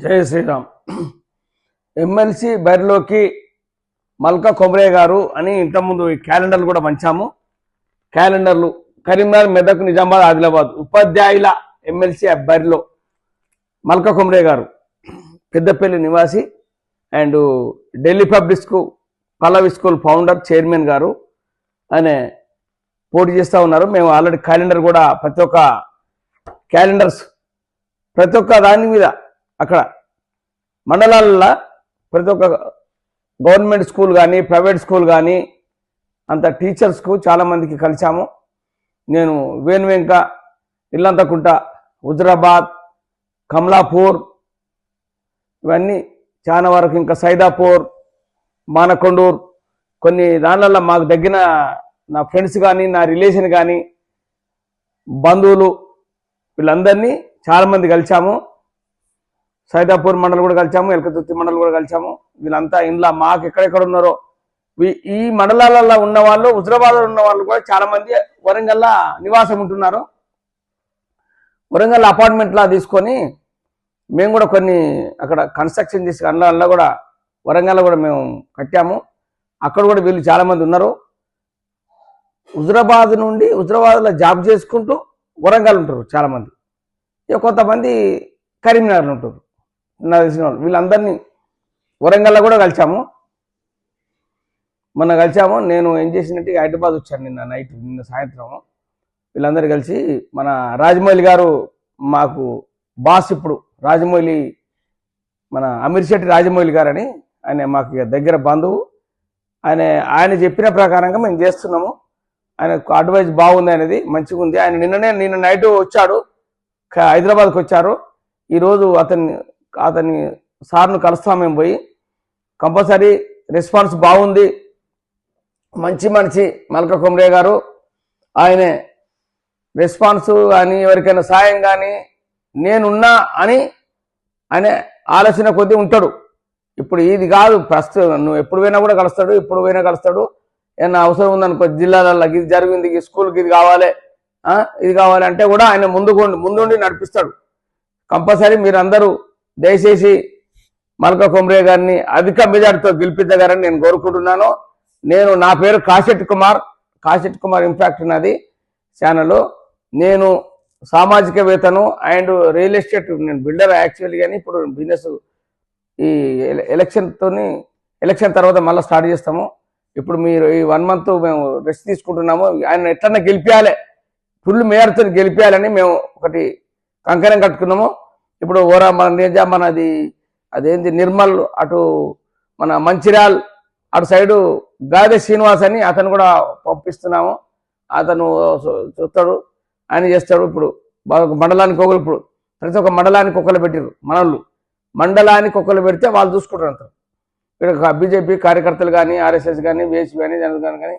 జయ Sriram. MLC బరిలోకి మల్కా కొమరే గారు అని ఇంతకుముందు ఈ క్యాలెండర్లు కూడా పంచాము. క్యాలెండర్లు కరీంనగర్ మెదక్ నిజామాబాద్ ఆదిలాబాద్ ఉపాధ్యాయుల ఎమ్మెల్సీ బరిలో మల్కా కొమరే గారు. పెద్దపల్లి నివాసి and Delhi public school Pallavi school founder chairman గారు అనే పోటీ చేస్తూ ఉన్నారు. మేము ఆల్రెడీ క్యాలెండర్ కూడా ప్రతి ఒక్క క్యాలెండర్స్ ప్రతి ఒక్క దాని మీద అక్కడ మండలాల్లో ప్రతి ఒక్క గవర్నమెంట్ స్కూల్ కానీ ప్రైవేట్ స్కూల్ కానీ అంత టీచర్స్కు చాలామందికి కలిసాము నేను వేణువెంక ఇల్లంతకుంట హుజరాబాద్ కమలాపూర్ ఇవన్నీ చాలా వరకు ఇంకా సైదాపూర్ మానకొండూర్ కొన్ని దానిలలో మాకు తగ్గిన నా ఫ్రెండ్స్ కానీ నా రిలేషన్ కానీ బంధువులు వీళ్ళందరినీ చాలామంది కలిసాము సైదాపూర్ మండలి కూడా కలిసాము ఎలకతుర్తి మండలి కూడా కలిసాము వీళ్ళంతా ఇంట్లో మాకు ఎక్కడెక్కడ ఉన్నారో ఈ మండలాలలో ఉన్న వాళ్ళు హుజరాబాద్లో ఉన్న వాళ్ళు కూడా చాలా మంది వరంగల్లో నివాసం ఉంటున్నారు. వరంగల్ అపార్ట్మెంట్లా తీసుకొని మేము కూడా కొన్ని అక్కడ కన్స్ట్రక్షన్ చేసి అందులో కూడా వరంగల్లో కూడా మేము కట్టాము. అక్కడ కూడా వీళ్ళు చాలామంది ఉన్నారు. హుజరాబాద్ నుండి హుజరాబాద్లో జాబ్ చేసుకుంటూ వరంగల్ ఉంటారు చాలామంది. ఇక కొంతమంది కరీంనగర్లో ఉంటారు. నా తెలిసిన వాళ్ళు వీళ్ళందరినీ వరంగల్లో కూడా కలిసాము మొన్న కలిసాము నేను ఏం చేసినట్టు హైదరాబాద్ వచ్చాను నిన్న నైట్ నిన్న సాయంత్రం. వీళ్ళందరూ కలిసి మన రాజమౌళి గారు మాకు బాస్ ఇప్పుడు రాజమౌళి మన అమీర్ శెట్టి రాజమౌళి గారని ఆయన మాకు దగ్గర బంధువు. ఆయన ఆయన చెప్పిన ప్రకారంగా మేము చేస్తున్నాము. ఆయన అడ్వైజ్ బాగుంది అనేది మంచిగా ఉంది ఆయన నిన్ననే నిన్న నైట్ వచ్చాడు. హైదరాబాద్కి వచ్చారు. ఈరోజు అతన్ని అతని సార్ను కలుస్తాం మేము పోయి. కంపల్సరీ రెస్పాన్స్ బాగుంది. మంచి మనిషి మల్క కుమ్రే గారు. ఆయనే రెస్పాన్స్ కానీ ఎవరికైనా సాయం కానీ నేనున్నా అని ఆయన ఆలోచన కొద్దీ ఉంటాడు. ఇప్పుడు ఇది కాదు ప్రస్తుతం నువ్వు ఎప్పుడు పోయినా కూడా కలుస్తాడు ఇప్పుడు పోయినా కలుస్తాడు. ఏమన్నా అవసరం ఉందనుకో జిల్లాలలో ఇది జరిగింది ఈ స్కూల్కి ఇది కావాలి ఇది కావాలి అంటే కూడా ఆయన ముందుకు ముందుండి నడిపిస్తాడు. కంపల్సరీ మీరందరూ దయచేసి మల్క కుమ్రే గారిని అధిక మెజార్టీతో గెలిపించగారని నేను కోరుకుంటున్నాను. నేను నా పేరు కాశెట్ కుమార్. కాశెట్ కుమార్ ఇంపాక్ట్ నాది ఛానల్. నేను సామాజికవేత్తను అండ్ రియల్ ఎస్టేట్ నేను బిల్డర్ యాక్చువల్లీ కానీ ఇప్పుడు బిజినెస్ ఈ ఎలక్షన్తోని ఎలక్షన్ తర్వాత మళ్ళీ స్టార్ట్ చేస్తాము. ఇప్పుడు మీరు ఈ వన్ మంత్ మేము రెస్ట్ తీసుకుంటున్నాము. ఆయన ఎట్లన్నా గెలిపించాలి ఫుల్ మేయర్తో గెలిపించాలని మేము ఒకటి కంకణం కట్టుకున్నాము. ఇప్పుడు ఓరా మన నిజా మనది అదేంటి నిర్మల్ అటు మన మంచిర్యాల్ అటు సైడు గాదే శ్రీనివాస్ అని అతను కూడా పంపిస్తున్నాము. అతను చూస్తాడు ఆయన చేస్తాడు ఇప్పుడు. మండలానికి ఒకరు ఇప్పుడు. ప్రతి ఒక్క మండలానికి ఒకరు పెట్టారు మనల్ని. మండలానికి ఒకరు పెడితే వాళ్ళు చూసుకుంటారు అంత. ఇక్కడ బీజేపీ కార్యకర్తలు కానీ ఆర్ఎస్ఎస్ కానీ బీఎస్పీ కానీ జనరల్ కానీ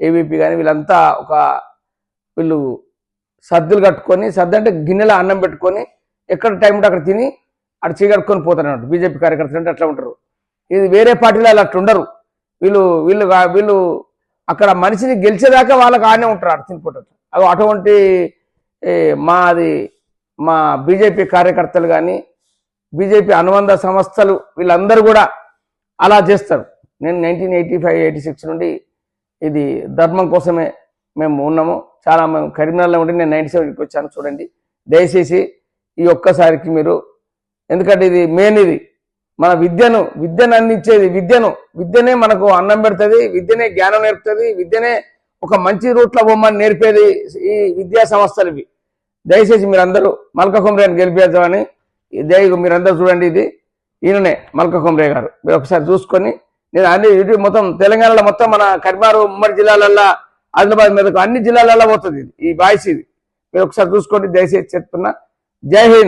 ఏబీపీ కానీ వీళ్ళంతా ఒక వీళ్ళు సద్దులు కట్టుకొని సద్దు అంటే గిన్నెలో అన్నం పెట్టుకొని ఎక్కడ టైం ఉంటే అక్కడ తిని అక్కడ చీకట్టుకొని పోతారు బీజేపీ కార్యకర్తలు అంటే అట్లా ఉంటారు. ఇది వేరే పార్టీలో అలా అట్లా ఉండరు. వీళ్ళు వీళ్ళు వీళ్ళు అక్కడ మనిషిని గెలిచేదాకా వాళ్ళకి ఆనే ఉంటారు అక్కడ తినిపోతారు అవి అటువంటి మాది మా బీజేపీ కార్యకర్తలు కానీ బీజేపీ అనుబంధ సంస్థలు వీళ్ళందరూ కూడా అలా చేస్తారు. నేను nineteen eighty five eighty six నుండి ఇది ధర్మం కోసమే మేము ఉన్నాము. చాలా మేము కరీంనగర్లో ఉండి నేను నైన్టీ సెవెన్కి వచ్చాను చూడండి. దయచేసి ఈ ఒక్కసారికి మీరు. ఎందుకంటే ఇది మెయిన్ ఇది. మన విద్యను విద్యను అందించేది విద్యను. విద్యనే మనకు అన్నం పెడుతుంది విద్యనే జ్ఞానం నేర్పుతుంది విద్యనే ఒక మంచి రూట్లో బొమ్మని నేర్పేది ఈ విద్యా సంస్థలు ఇవి దయచేసి మీరందరూ మల్క గెలిపేద్దామని గెలిపించమని దయ మీరందరూ చూడండి ఇది. ఈయననే మల్క గారు. మీరు ఒకసారి చూసుకొని నేను అన్ని యూట్యూబ్ మొత్తం తెలంగాణలో మొత్తం మన కరీంనగర్ ఉమ్మడి జిల్లాలల్లో ఆదిలాబాద్ మీదకు అన్ని జిల్లాలలో పోతుంది ఇది. ఈ వాయిస్ ఇది. మీరు ఒకసారి చూసుకోండి దయచేసి చెప్తున్నా. জয় হিন্দ